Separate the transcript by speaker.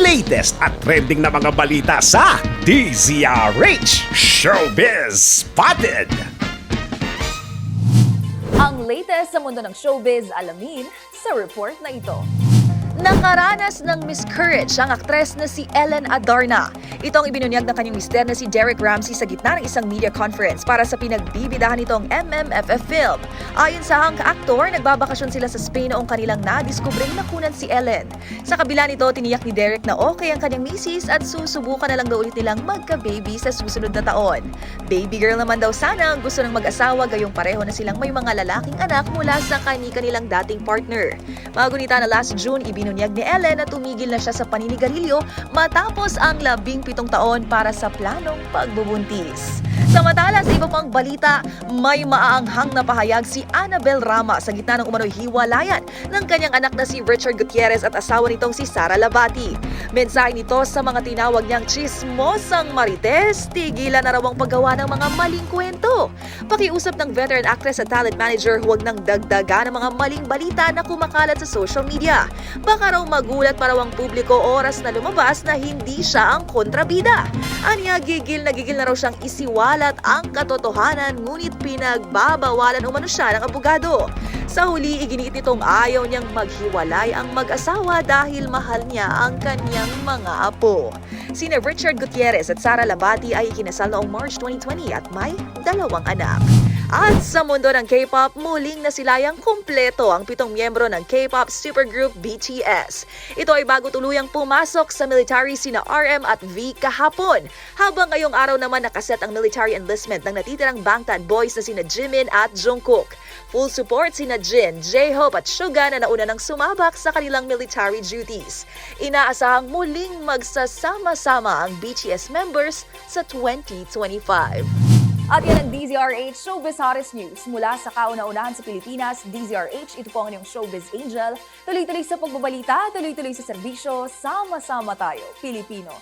Speaker 1: latest at trending na mga balita sa DZRH Showbiz Spotted.
Speaker 2: Ang latest sa mundo ng showbiz alamin sa report na ito.
Speaker 3: Nakaranas ng miscarriage ang aktres na si Ellen Adarna. Ito ang ibinunyag ng kanyang mister na si Derek Ramsey sa gitna ng isang media conference para sa pinagbibidahan nitong MMFF film. Ayon sa hang aktor, nagbabakasyon sila sa Spain noong kanilang nadiskubring nakunan si Ellen. Sa kabila nito, tiniyak ni Derek na okay ang kanyang misis at susubukan na lang daw ulit nilang magka-baby sa susunod na taon. Baby girl naman daw sana ang gusto ng mag-asawa gayong pareho na silang may mga lalaking anak mula sa kani-kanilang dating partner. Magunita na last June, ibinunyag ni Ellen na tumigil na siya sa paninigarilyo matapos ang labing pitong taon para sa planong pagbubuntis. Samantala sa iba pang balita, may maaanghang na pahayag si Annabel Rama sa gitna ng umano'y hiwalayan ng kanyang anak na si Richard Gutierrez at asawa nitong si Sara Labati. Mensahe nito sa mga tinawag niyang chismosang marites, tigilan na raw ang paggawa ng mga maling kwento. Pakiusap ng veteran actress at talent manager huwag nang dagdagan ng mga maling balita na kumakalat sa social media. Baka raw magulat para ang publiko oras na lumabas na hindi siya ang kontrabida. Anya gigil na gigil na raw siyang isiwalat ang katotohanan ngunit pinagbabawalan umano siya ng abogado. Sa huli, iginiit nitong ayaw niyang maghiwalay ang mag-asawa dahil mahal niya ang kanyang mga apo. Sina Richard Gutierrez at Sara Labati ay ikinasal noong March 2020 at may dalawang anak. At sa mundo ng K-pop, muling nasilayang kumpleto ang pitong miyembro ng K-pop supergroup BTS. Ito ay bago tuluyang pumasok sa military sina RM at V kahapon. Habang ngayong araw naman nakaset ang military enlistment ng natitirang Bangtan boys na sina Jimin at Jungkook. Full support sina Jin, J-Hope at Suga na nauna ng sumabak sa kanilang military duties. Inaasahang muling magsasama-sama ang BTS members sa 2025.
Speaker 2: At yan ang DZRH Showbiz Hottest News. Mula sa kauna-unahan sa Pilipinas, DZRH, ito po ang inyong Showbiz Angel. Tuloy-tuloy sa pagbabalita, tuloy-tuloy sa serbisyo, sama-sama tayo, Pilipino.